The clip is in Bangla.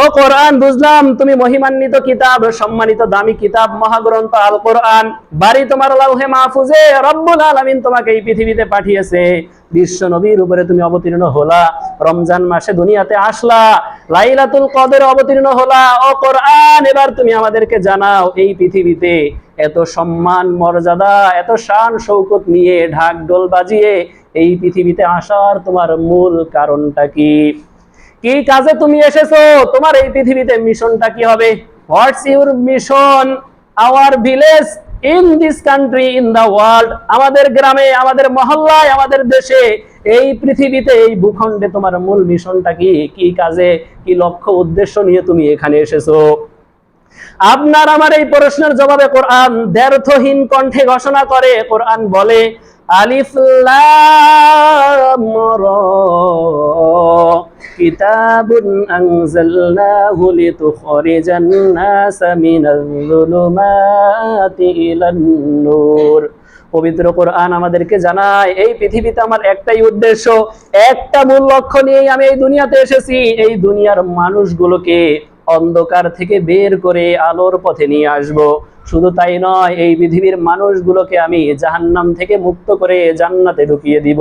ও কোরআন, বুঝলাম, তুমি মহিমান্বিত কিতাব, সম্মানিত দামি কিতাব, মহাগ্রন্থ আল কোরআন। বাড়ি তোমার লাউহে মাহফুজে রব্বুল আলামিন তোমাকে এই পৃথিবীতে পাঠিয়েছে। বিশ্ব নবীর উপরে তুমি অবতীর্ণ হলা, রমজান মাসে দুনিয়াতে আসলা, লাইলাতুল কদরে অবতীর্ণ হলা। ও কোরআন, এবার তুমি আমাদেরকে জানাও, এই পৃথিবীতে এত সম্মান, মর্যাদা, এত শান শৌকত নিয়ে ঢাক ঢোল বাজিয়ে এই পৃথিবীতে আসার তোমার মূল কারণটা কি? কি কাজে তুমি এসেছ? তোমার এই পৃথিবীতে মিশনটা কি হবে? What's your mission our village in this country in the world আমাদের গ্রামে, আমাদের মহল্লায়, আমাদের দেশে, এই পৃথিবীতে, এই ভূখণ্ডে তোমার মূল মিশনটা কি? কি কাজে, কি লক্ষ্য, উদ্দেশ্য নিয়ে তুমি এখানে এসেছ? আপনার আমার এই প্রশ্নের জবাবে কোরআন দ্ব্যর্থহীন কণ্ঠে ঘোষণা করে। কোরআন বলে, আলিফ রা কিতাবুন পবিত্র কোরআন আমাদেরকে জানায়, এই পৃথিবীতে আমার একটাই উদ্দেশ্য, একটা মূল লক্ষ্য নিয়েই আমি এই দুনিয়াতে এসেছি। এই দুনিয়ার মানুষগুলোকে অন্ধকার থেকে বের করে আলোর পথে নিয়ে আসব। শুধু তাই নয়, এই পৃথিবীর মানুষগুলোকে আমি জাহান্নাম থেকে মুক্ত করে জান্নাতে ঢুকিয়ে দিব।